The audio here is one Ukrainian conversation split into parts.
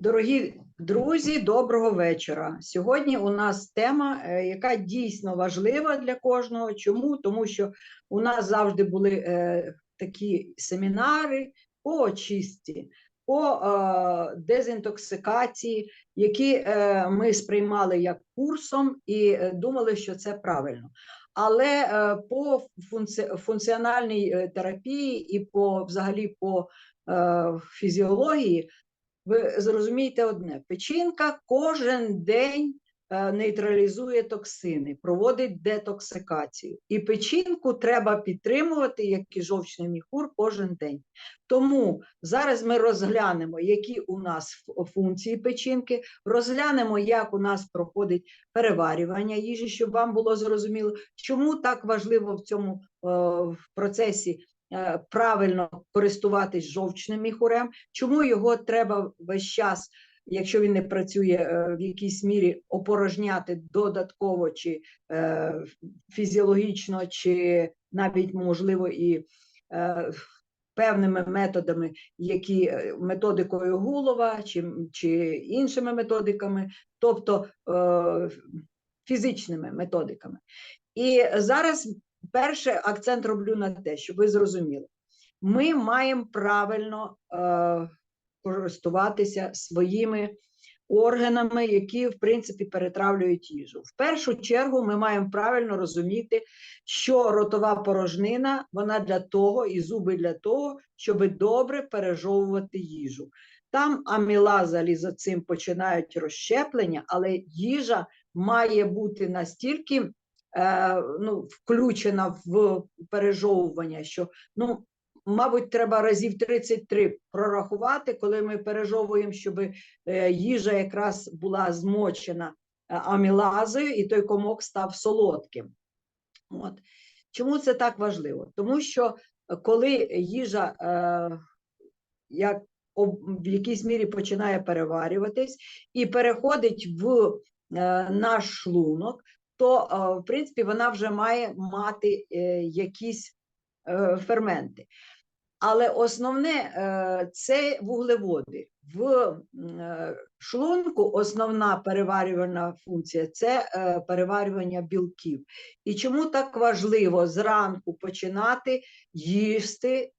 Дорогі друзі, доброго вечора. Сьогодні у нас тема, е, яка дійсно важлива для кожного. Чому? Тому що у нас завжди були е, такі семінари по очистці, по е, дезінтоксикації, які е, ми сприймали як курсом і е, думали, що це правильно. Але е, по функці... функціональній е, терапії і по взагалі по е, фізіології ви зрозумієте одне: печінка кожен день е, нейтралізує токсини, проводить детоксикацію. І печінку треба підтримувати, як і жовчний міхур, кожен день. Тому зараз ми розглянемо, які у нас функції печінки, розглянемо, як у нас проходить переварювання їжі, щоб вам було зрозуміло, чому так важливо в цьому е, в процесі правильно користуватись жовчним міхурем, чому його треба весь час, якщо він не працює е, в якійсь мірі, опорожняти додатково чи е, фізіологічно, чи навіть можливо і е, певними методами, які е, методикою Гулова чи, чи іншими методиками, тобто е, фізичними методиками. І зараз перше акцент роблю на те, щоб ви зрозуміли, ми маємо правильно е, користуватися своїми органами, які в принципі перетравлюють їжу. В першу чергу ми маємо правильно розуміти, що ротова порожнина вона для того, і зуби для того, щоб добре пережовувати їжу. Там амілаза, лізоцим починають розщеплення, але їжа має бути настільки ну, включена в пережовування, що ну, мабуть, треба разів 33 прорахувати, коли ми пережовуємо, щоб е, їжа якраз була змочена е, амілазою, і той комок став солодким. От. Чому це так важливо? Тому що е, коли їжа е, як в якійсь мірі починає переварюватись і переходить в е, наш шлунок, то е, в принципі вона вже має мати е, якісь е, ферменти. Але основне це вуглеводи. В шлунку основна переварювальна функція це переварювання білків. І чому так важливо зранку починати їсти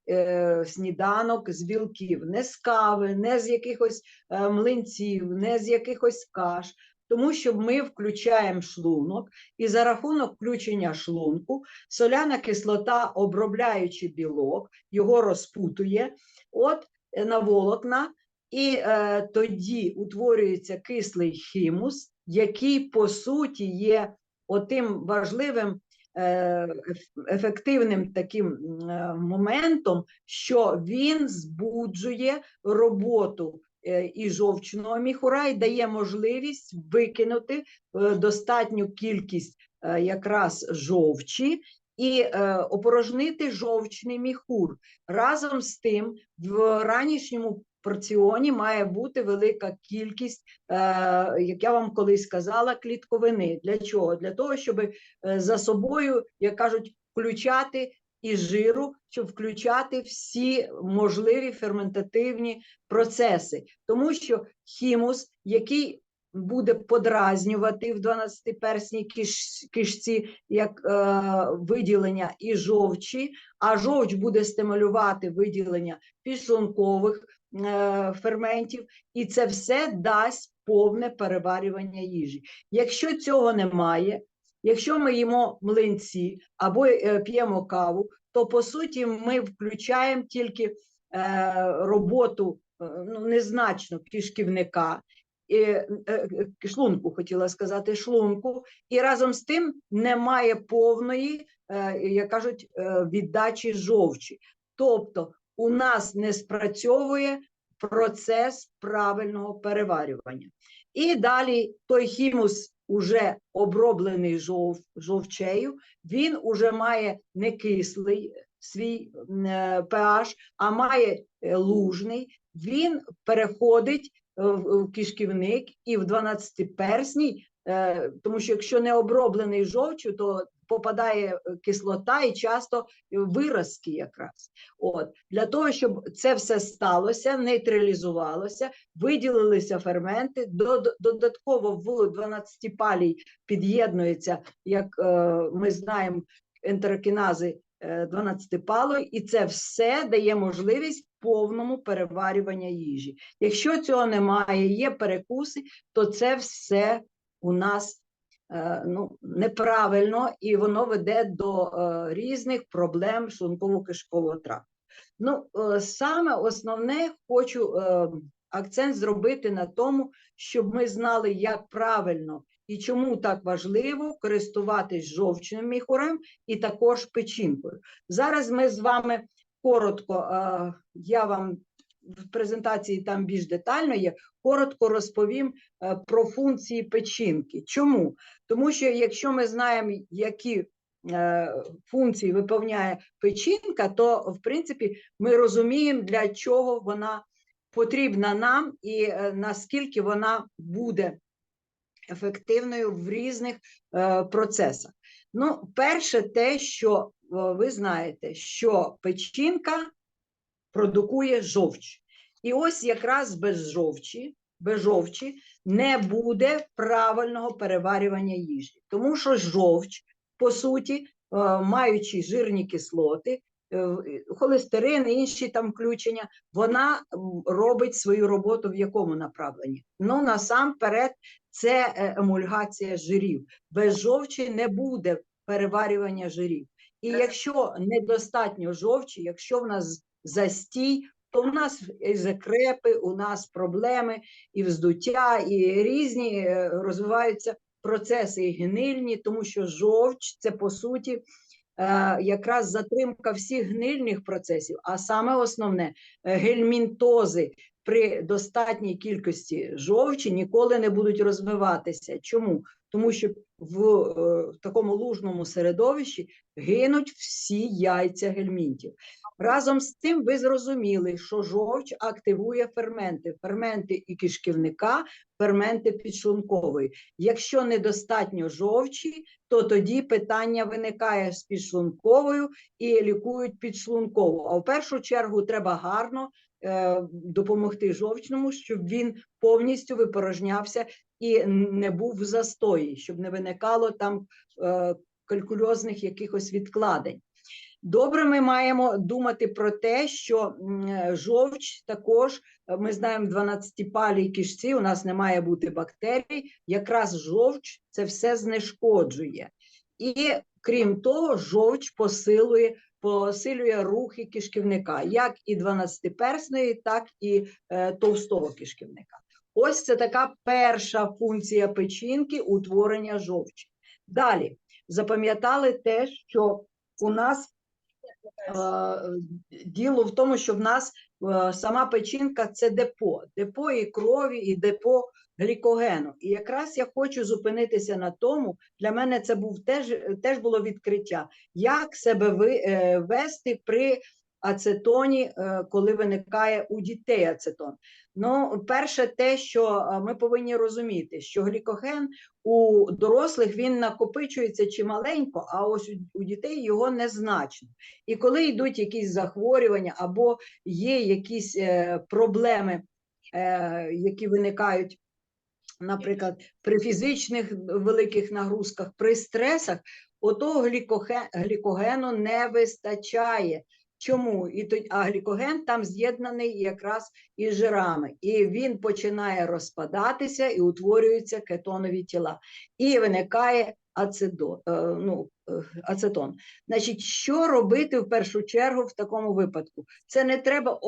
сніданок з білків, не з кави, не з якихось млинців, не з якихось каш, тому що ми включаємо шлунок, і за рахунок включення шлунку соляна кислота, обробляючи білок, його розпутує от е, на волокна, і е, тоді утворюється кислий хімус, який по суті є отим важливим е, ефективним таким е, моментом, що він збуджує роботу і жовчного міхура і дає можливість викинути е, достатню кількість е, якраз жовчі і е, опорожнити жовчний міхур. Разом з тим, в ранішньому порціоні має бути велика кількість, е, як я вам колись сказала, клітковини. Для чого? Для того, щоб е, за собою, як кажуть, включати і жиру, щоб включати всі можливі ферментативні процеси, тому що хімус, який буде подразнювати в 12-персній киш, кишці як е, виділення і жовчі, а жовч буде стимулювати виділення підшлункових е, ферментів, і це все дасть повне переварювання їжі. Якщо цього немає, якщо ми їмо млинці або е, п'ємо каву, то по суті ми включаємо тільки е, роботу е, ну, незначно кишківника. І, шлунку хотіла сказати шлунку, і разом з тим немає повної, як кажуть, віддачі жовчі. Тобто у нас не спрацьовує процес правильного переварювання. І далі той хімус, уже оброблений жов, жовчею, він уже має не кислий свій е, pH, а має е, лужний. Він переходить е, в кишківник і в 12-персній, е, тому що якщо не оброблений жовчю, то попадає е, кислота і часто е, виразки якраз. От для того, щоб це все сталося, нейтралізувалося, виділилися ферменти. Додатково в 12-палій під'єднується, як е, ми знаємо, ентерокінази 12-палої, і це все дає можливість повному переварювання їжі. Якщо цього немає, є перекуси, то це все у нас ну, неправильно і воно веде до е, різних проблем шлунково-кишкового тракту. Ну, е, саме основне хочу е, акцент зробити на тому, щоб ми знали, як правильно і чому так важливо користуватись жовчним міхурем і також печінкою. Зараз ми з вами коротко, е, я вам в презентації там більш детально є, коротко розповім е, про функції печінки. Чому? Тому що якщо ми знаємо, які е, функції виповняє печінка, то в принципі ми розуміємо, для чого вона потрібна нам і е, наскільки вона буде ефективною в різних процесах. Ну, перше, те, що ви знаєте, що печінка продукує жовч. І ось якраз без жовчі, без жовчі не буде правильного переварювання їжі. Тому що жовч, по суті, е, маючи жирні кислоти, е, холестерин, інші там включення, вона робить свою роботу в якому направленні? Ну, насамперед, це е, емульгація жирів. Без жовчі не буде переварювання жирів. І якщо недостатньо жовчі, якщо в нас застій, то в нас і закрепи, у нас проблеми і вздуття, і різні е, розвиваються процеси гнильні, тому що жовч це по суті е, якраз затримка всіх гнильних процесів, а саме основне гельмінтози при достатній кількості жовчі ніколи не будуть розвиватися. Чому? Тому що в, е, в такому лужному середовищі гинуть всі яйця гельмінтів. Разом з тим ви зрозуміли, що жовч активує ферменти, ферменти і кишківника, ферменти підшлункової. Якщо недостатньо жовчі, то тоді питання виникає з підшлунковою і лікують підшлункову. А в першу чергу треба гарно е, допомогти жовчному, щоб він повністю випорожнявся і не був в застої, щоб не виникало там е, калькульозних якихось відкладень. Добре, ми маємо думати про те, що жовч також е, ми знаємо, в 12-палій кишці у нас не має бути бактерій. Якраз жовч це все знешкоджує. І крім того, жовч посилує, посилює рухи кишківника, як і 12-персної, так і е, товстого кишківника. Ось це така перша функція печінки утворення жовчі. Далі запам'ятали те, що у нас е, діло в тому, що в нас е, сама печінка це депо, депо і крові, і депо глікогену. І якраз я хочу зупинитися на тому, для мене це був теж, теж було відкриття, як себе е, вести при ацетоні, коли виникає у дітей ацетон. Ну, перше, те, що е, ми повинні розуміти, що глікоген у дорослих він накопичується чималенько, а ось у, дітей його незначно. І коли йдуть якісь захворювання або є якісь е, проблеми, е, які виникають, наприклад, при фізичних великих нагрузках, при стресах, отого глікоге- глікогену не вистачає. Чому? І то, а глікоген там з'єднаний якраз із жирами, і він починає розпадатися і утворюються кетонові тіла, і виникає ацидо, е, ну, е, ацетон. Значить, що робити в першу чергу в такому випадку? Це не треба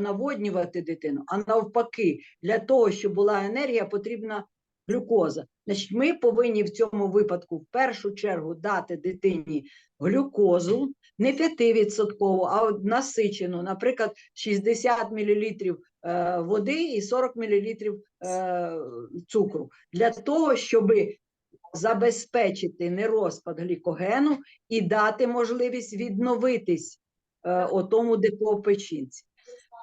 наводнювати дитину, а навпаки, для того, щоб була енергія, потрібна глюкоза. Значить, ми повинні в цьому випадку в першу чергу дати дитині глюкозу, не 5%, а насичену, наприклад, 60 мл води і 40 мл е, цукру, для того, щоб забезпечити нерозпад глікогену і дати можливість відновитись е, отому депо в печінці.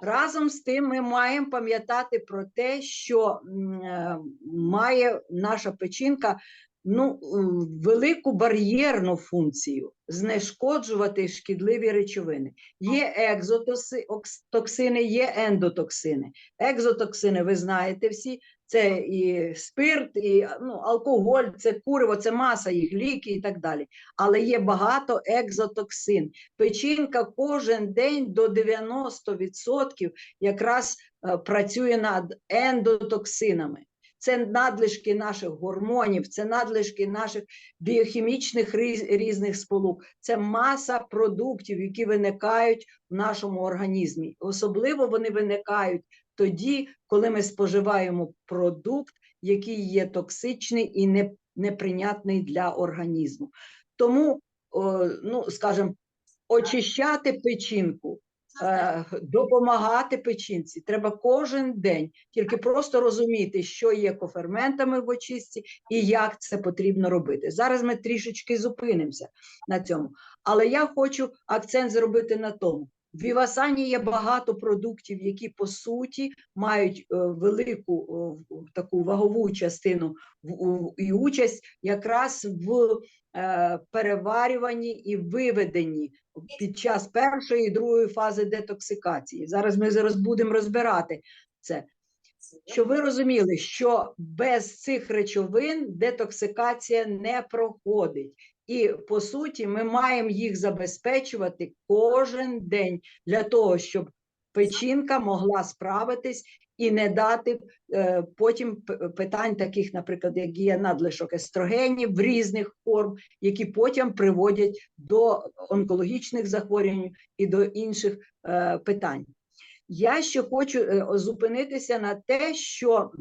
Разом з тим, ми маємо пам'ятати про те, що е, має наша печінка ну, е, велику бар'єрну функцію знешкоджувати шкідливі речовини. Є екзотоксини, є ендотоксини. Екзотоксини, ви знаєте всі, це і спирт, і ну, алкоголь, це куриво, це маса їх, ліки і так далі. Але є багато екзотоксин. Печінка кожен день до 90% якраз е, працює над ендотоксинами. Це надлишки наших гормонів, це надлишки наших біохімічних різних сполук, це маса продуктів, які виникають в нашому організмі. Особливо вони виникають тоді, коли ми споживаємо продукт, який є токсичний і неприйнятний для організму. Тому, ну скажімо, очищати печінку, допомагати печінці треба кожен день, тільки просто розуміти, що є коферментами в очистці і як це потрібно робити. Зараз ми трішечки зупинимося на цьому, але я хочу акцент зробити на тому. В Вівасані є багато продуктів, які по суті мають е, велику е, таку вагову частину і участь якраз в е, переварюванні і виведенні під час першої і другої фази детоксикації. Зараз ми зараз будемо розбирати це. Щоб ви розуміли, що без цих речовин детоксикація не проходить. І по суті, ми маємо їх забезпечувати кожен день для того, щоб печінка могла справитись і не дати е, потім питань, таких, наприклад, як є надлишок естрогенів різних форм, які потім приводять до онкологічних захворювань і до інших е, питань. Я ще хочу е, зупинитися на те, що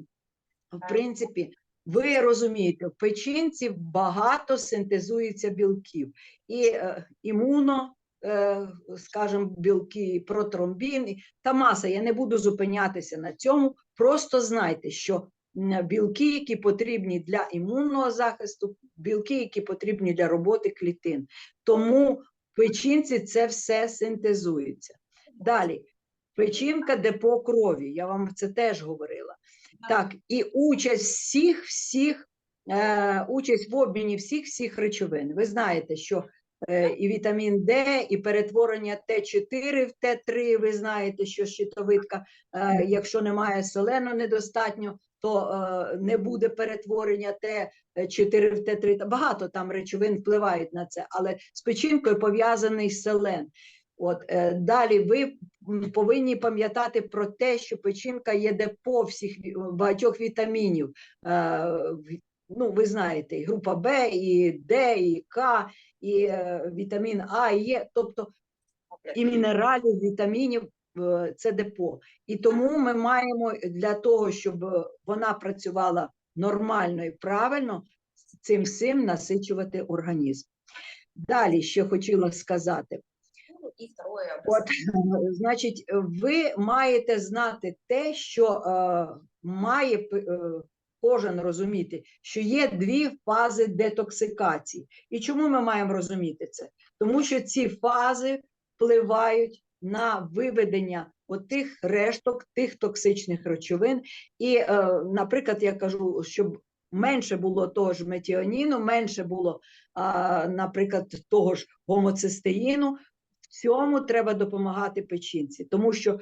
в принципі ви розумієте, в печінці багато синтезується білків і е, імуно, е, скажімо, білки, протромбін та маса. Я не буду зупинятися на цьому. Просто знайте, що білки, які потрібні для імунного захисту, білки, які потрібні для роботи клітин. Тому в печінці це все синтезується. Далі, печінка депо крові. Я вам це теж говорила. Так, і участь всіх, всіх, е, участь в обміні всіх всіх речовин. Ви знаєте, що е, і вітамін Д, і перетворення Т4 в Т3, ви знаєте, що щитовидка, е, якщо немає солену недостатньо, то е, не буде перетворення Т4 в Т3. Багато там речовин впливають на це, але з печінкою пов'язаний селен. От е, далі ви повинні пам'ятати про те, що печінка є депо всіх багатьох вітамінів. Е, Ну, ви знаєте, і група Б, і Д, і К, і е, вітамін А, Є, тобто і мінералів, вітамінів е, це депо. І тому ми маємо для того, щоб е, вона працювала нормально і правильно, цим всім насичувати організм. Далі ще хотіла сказати. И второе. От, е, значить, ви маєте знати те, що е, має е, кожен розуміти, що є дві фази детоксикації. І чому ми маємо розуміти це? Тому що ці фази впливають на виведення отих решток, тих токсичних речовин. І, е, наприклад, я кажу, щоб менше було того ж метіоніну, менше було, а, наприклад, того ж гомоцистеїну, цьому треба допомагати печінці, тому що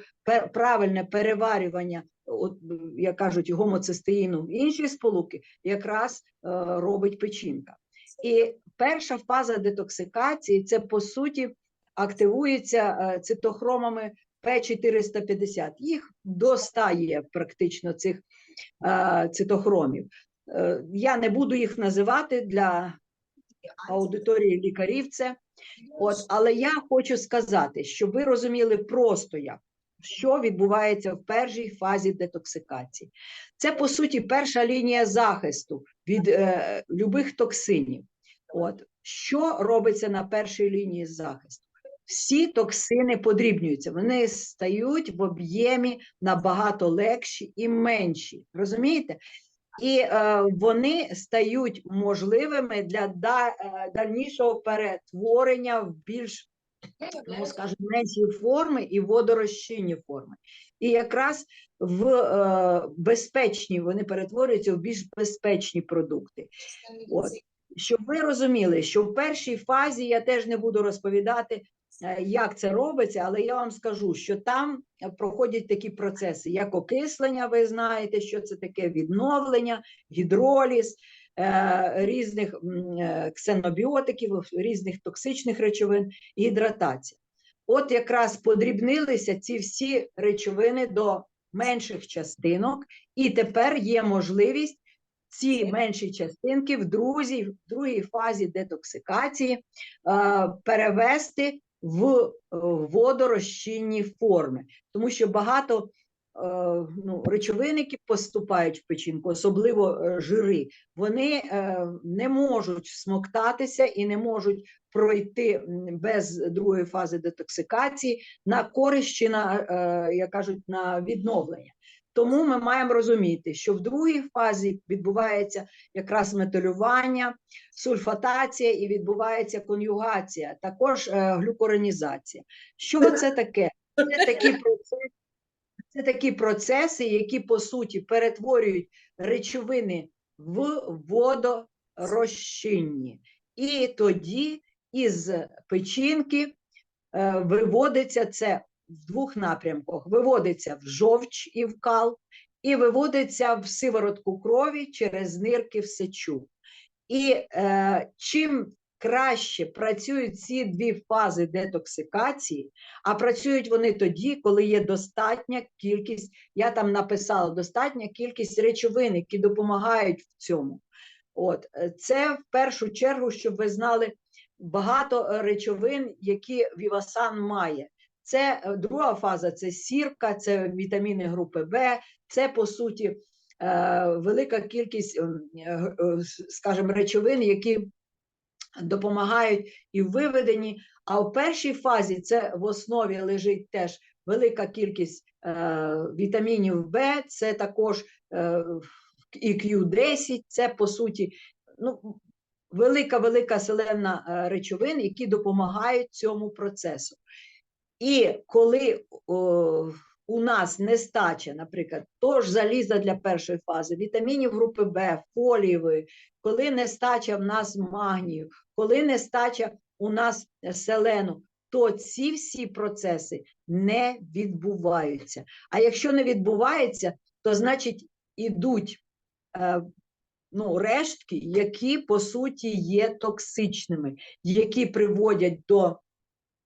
правильне переварювання, от, як кажуть, гомоцистеїну в інші сполуки якраз е, робить печінка. І перша фаза детоксикації це по суті активується е, цитохромами П450. Їх достає практично цих е, цитохромів. Е, Я не буду їх називати для аудиторії лікарів. Це От, але я хочу сказати, щоб ви розуміли просто як, що відбувається в першій фазі детоксикації. Це, по суті, перша лінія захисту від е, любих токсинів. От, що робиться на першій лінії захисту? Всі токсини подрібнюються, вони стають в об'ємі набагато легші і менші. Розумієте? І е, вони стають можливими для да, е, дальнішого перетворення в більш ну, скажімо, менші форми і водорозчинні форми. І якраз в е, безпечні вони перетворюються в більш безпечні продукти. От. Щоб ви розуміли, що в першій фазі я теж не буду розповідати, як це робиться, але я вам скажу, що там е, проходять такі процеси, як окислення, ви знаєте, що це таке відновлення, гідроліз, е, різних е, ксенобіотиків, різних токсичних речовин, гідратація. От якраз подрібнилися ці всі речовини до менших частинок, і тепер є можливість ці менші частинки в другій, в другій фазі детоксикації е, перевести в е, водорозчинні форми, тому що багато е, ну, речовин, які поступають в печінку, особливо е, жири, вони не можуть всмоктатися і не можуть пройти без другої фази детоксикації на користь чи на, як кажуть, на відновлення. Тому ми маємо розуміти, що в другій фазі відбувається якраз металювання, сульфатація і відбувається конюгація, також е, глюкоронізація. Що це таке? Це такі процеси, це такі процеси, які по суті перетворюють речовини в водорозчинні. І тоді із печінки е, виводиться це в двох напрямках: виводиться в жовч і в кал, і виводиться в сиворотку крові через нирки в сечу. І е, чим краще працюють ці дві фази детоксикації, а працюють вони тоді, коли є достатня кількість, я там написала достатня кількість речовин, які допомагають в цьому. От це в першу чергу, щоб ви знали багато речовин, які Вівасан має. Це е, друга фаза це сірка, це вітаміни групи В, це по суті е, велика кількість, ем, е, скажімо, речовин, які допомагають і в виведенні. А в першій фазі це в основі лежить теж велика кількість вітамінів В, це також і Q10, це по суті ну, велика велика селена речовин, які допомагають цьому процесу. І коли о, у нас нестача, наприклад, того заліза для першої фази, вітамінів групи Б, фолієвої, коли нестача в нас магнію, коли нестача у нас селену, то ці всі процеси не відбуваються. А якщо не відбувається, то значить ідуть е, ну, рештки, які по суті є токсичними, які приводять до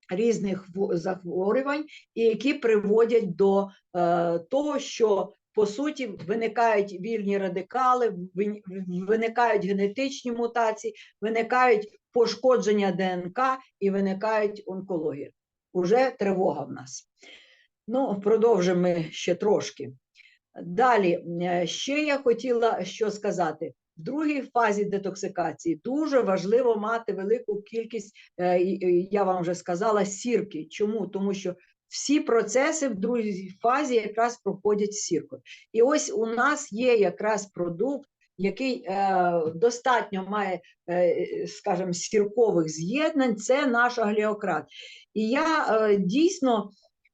різних захворювань, і які приводять до е, того, що по суті виникають вільні радикали, виникають генетичні мутації, виникають пошкодження ДНК і виникають онкологія. Уже тривога в нас. Ну, продовжимо ще трошки. Далі, е, ще я хотіла що сказати. В другій фазі детоксикації дуже важливо мати велику кількість, е, я вам вже сказала, сірки. Чому? Тому що всі процеси в другій фазі якраз проходять сіркою. І ось у нас є якраз продукт, який е, достатньо має, е, скажімо, сіркових з'єднань, це наш агліократ. І я е, дійсно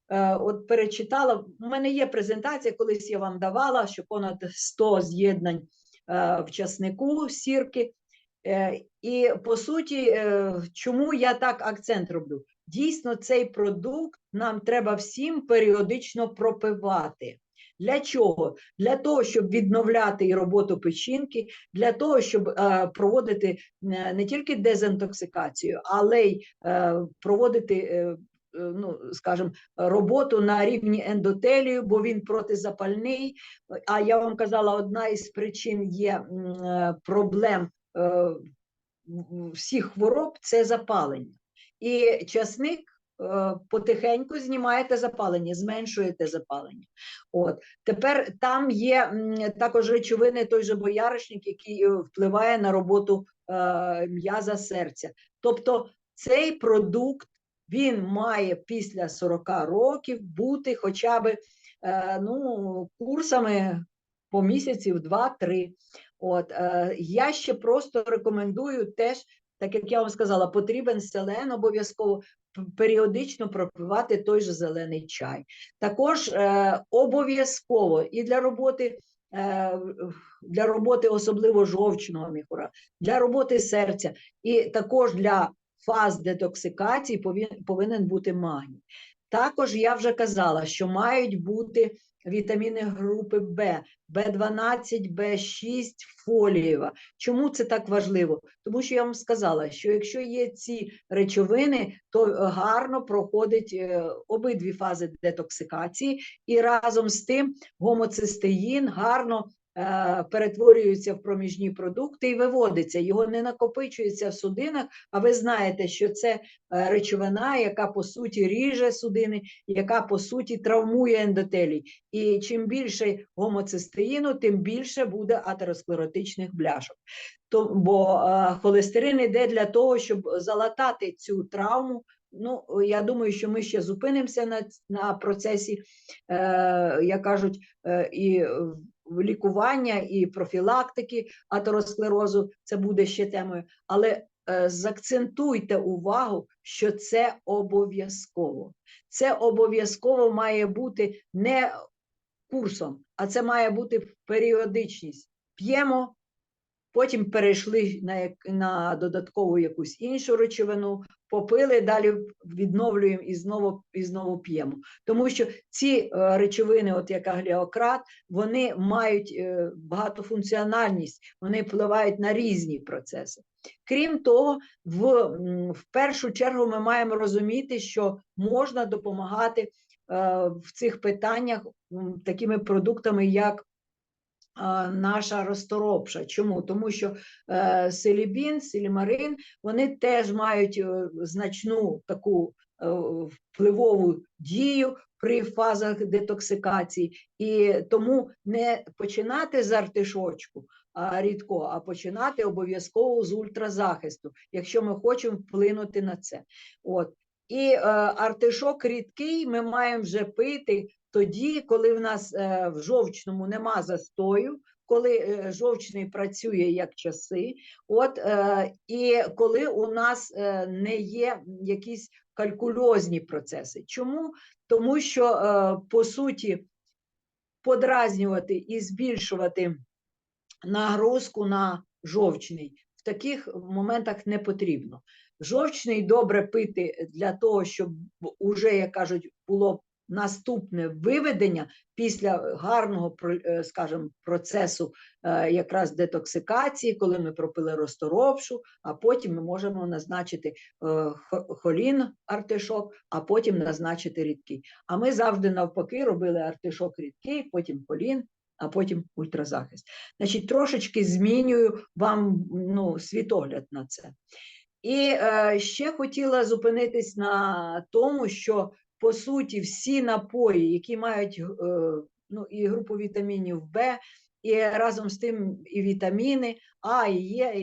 е, от перечитала, у мене є презентація, колись я вам давала, що понад 100 з'єднань в часнику сірки. Е, І по суті, е, чому я так акцент роблю? Дійсно, цей продукт нам треба всім періодично пропивати. Для чого? Для того, щоб відновляти і роботу печінки, для того, щоб е, проводити е, не тільки дезінтоксикацію, але й е, проводити, е, е, ну, скажімо, роботу на рівні ендотелію, бо він протизапальний. А я вам казала, одна із причин є е, проблем е, всіх хвороб це запалення. І часник е, потихеньку знімаєте запалення, зменшуєте запалення. От тепер там є також речовини, той же бояришник, який е, впливає на роботу е, м'яза серця. Тобто цей продукт він має після 40 років бути хоча б е, ну, курсами по місяців 2-3. От е, я ще просто рекомендую теж, так як я вам сказала, потрібен селен обов'язково. періодично пропивати той же зелений чай. Також е, обов'язково і для роботи. е, Для роботи особливо жовчного міхура, для роботи серця, і також для фаз детоксикації повинен бути магній. Також я вже казала, що мають бути вітаміни групи Б, Б12, Б6, фолієва. Чому це так важливо? Тому що я вам сказала, що якщо є ці речовини, то гарно проходить е, обидві фази детоксикації, і разом з тим гомоцистеїн гарно е, перетворюється в проміжні продукти і виводиться. Його не накопичується в судинах. А ви знаєте, що це е, речовина, яка по суті ріже судини, яка по суті травмує ендотелій. І чим більше гомоцистеїну, тим більше буде атеросклеротичних бляшок. То, бо е, холестерин йде для того, щоб залатати цю травму. Ну, я думаю, що ми ще зупинимося на, на процесі, е, як кажуть, е, і лікування, і профілактики атеросклерозу. Це буде ще темою. Але е, заакцентуйте увагу, що це обов'язково. Це обов'язково має бути не курсом, а це має бути періодичність. П'ємо, потім перейшли на, на додаткову якусь іншу речовину, попили, далі відновлюємо і знову, і знову п'ємо. Тому що ці е, речовини, от як агліократ, вони мають е, багатофункціональність, вони впливають на різні процеси. Крім того, в, в першу чергу ми маємо розуміти, що можна допомагати е, в цих питаннях такими продуктами, як наша розторопша. Чому? Тому що е, селібін, селімарин, вони теж мають е, значну таку е, впливову дію при фазах детоксикації, і тому не починати з артишочку а, рідко, а починати обов'язково з ультразахисту, якщо ми хочемо вплинути на це. От. І е, артишок рідкий ми маємо вже пити тоді, коли в нас е, в жовчному нема застою, коли е, жовчний працює як часи, от, е, і коли у нас е, не є якісь калькульозні процеси. Чому? Тому що, е, по суті, подразнювати і збільшувати нагрузку на жовчний в таких моментах не потрібно. Жовчний добре пити для того, щоб уже, як кажуть, було наступне виведення після гарного, е, скажімо, процесу е, якраз детоксикації, коли ми пропили розторопшу, а потім ми можемо назначити е, холін артишок, а потім назначити рідкий. А ми завжди навпаки робили артишок рідкий, потім холін, а потім ультразахист. Значить, трошечки змінюю вам ну, світогляд на це. І е, ще хотіла зупинитись на тому, що по суті всі напої, які мають е, ну, і групу вітамінів В, і разом з тим і вітаміни А, і Е,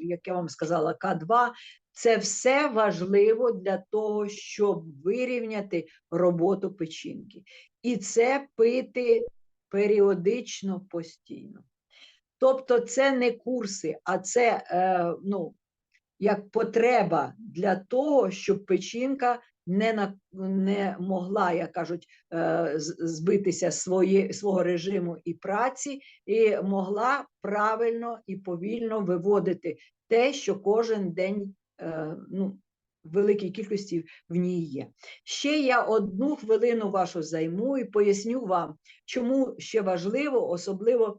і, як я вам сказала, К2, це все важливо для того, щоб вирівняти роботу печінки. І це пити періодично постійно. Тобто це не курси, а це е, ну, як потреба для того, щоб печінка не, на, не могла, як кажуть, е, збитися свої, свого режиму і праці, і могла правильно і повільно виводити те, що кожен день е, ну, в великій кількості в ній є. Ще я одну хвилину вашу займу і поясню вам, чому ще важливо, особливо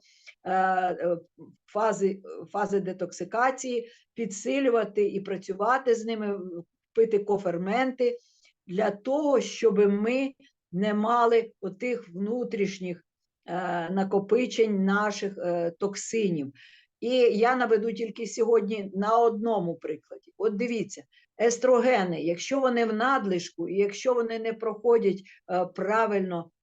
фази, фази детоксикації, підсилювати і працювати з ними, пити коферменти для того, щоб ми не мали отих внутрішніх е, накопичень наших е, токсинів. І я наведу тільки сьогодні на одному прикладі. От дивіться, естрогени, якщо вони в надлишку, і якщо вони не проходять е, правильно е,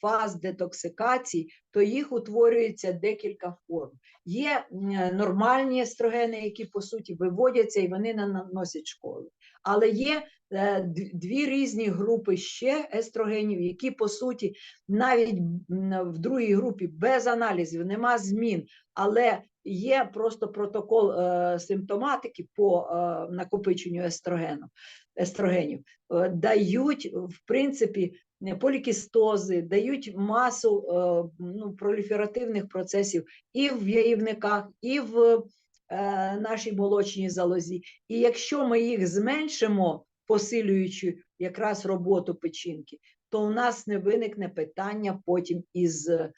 фаз детоксикації, то їх утворюється декілька форм. Є е, нормальні естрогени, які по суті виводяться і вони наносять школи. Але є е, дві різні групи ще естрогенів, які по суті навіть в другій групі без аналізів нема змін, але є просто протокол е, симптоматики по е, накопиченню естрогену. естрогенів, е, дають, в принципі, е, полікістози, дають масу е, ну, проліферативних процесів і в яївниках, і в е, нашій молочній залозі. І якщо ми їх зменшимо, посилюючи якраз роботу печінки, то у нас не виникне питання потім із е,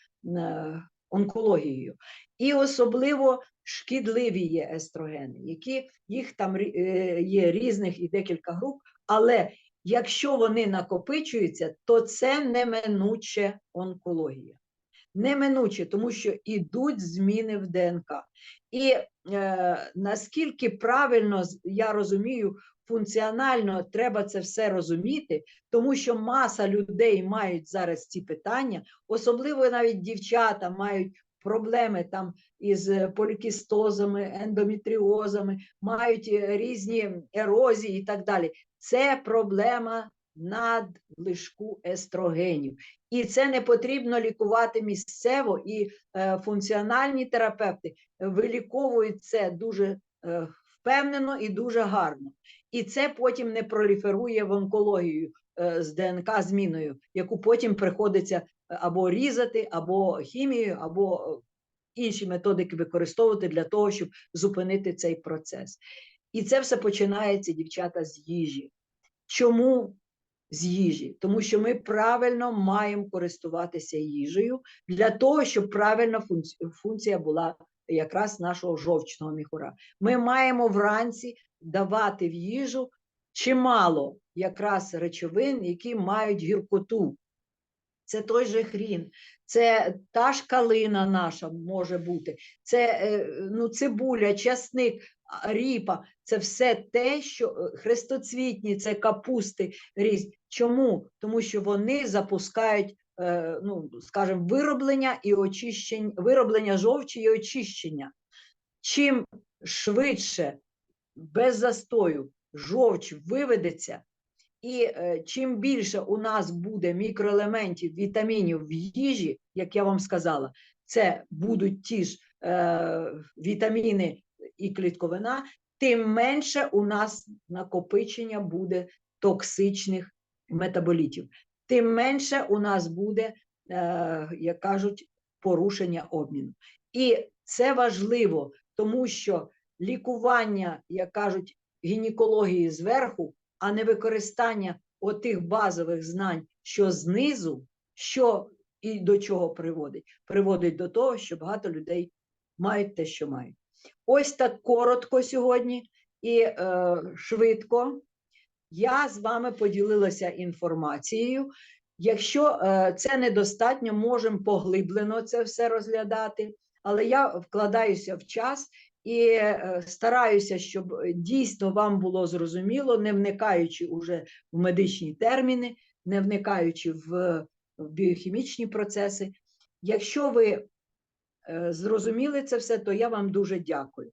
онкологією. І особливо шкідливі є естрогени, які їх там е, є різних і декілька груп, але якщо вони накопичуються, то це неминуче онкологія. Неминуче, тому що ідуть зміни в ДНК. І е, наскільки правильно я розумію, функціонально треба це все розуміти, тому що маса людей мають зараз ці питання, особливо навіть дівчата мають проблеми там із полікістозами, ендометріозами, мають е, різні ерозії і так далі. Це проблема надлишку естрогенів. І це не потрібно лікувати місцево, і е, функціональні терапевти виліковують це дуже е, впевнено і дуже гарно. І це потім не проліферує в онкологію е, з ДНК зміною, яку потім приходиться е, або різати, або хімією, або е, інші методики використовувати для того, щоб зупинити цей процес. І це все починається, дівчата, з їжі. Чому з їжі? Тому що ми правильно маємо користуватися їжею для того, щоб правильна функція, була якраз нашого жовчного міхура. Ми маємо вранці давати в їжу чимало якраз речовин, які мають гіркоту. Це той же хрін, це та ж калина наша може бути, це е, ну, цибуля, часник, ріпа, це все те, що е, хрестоцвітні, це капусти різні. Чому? Тому що вони запускають, е, ну, скажімо, вироблення і очищення, вироблення жовчі і очищення. Чим швидше, без застою, жовч виведеться, і е, чим більше у нас буде мікроелементів, вітамінів в їжі, як я вам сказала, це будуть ті ж е, вітаміни і клітковина, тим менше у нас накопичення буде токсичних метаболітів, тим менше у нас буде, е, як кажуть, порушення обміну. І це важливо, тому що лікування, як кажуть, гінекології зверху, а не використання отих базових знань, що знизу, що і до чого приводить. Приводить до того, що багато людей мають те, що мають. Ось так коротко сьогодні і е, швидко. Я з вами поділилася інформацією. Якщо е, це недостатньо, можемо поглиблено це все розглядати, але я вкладаюся в час і е, стараюся, щоб дійсно вам було зрозуміло, не вникаючи уже в медичні терміни, не вникаючи в, в біохімічні процеси. Якщо ви зрозуміли це все, то я вам дуже дякую.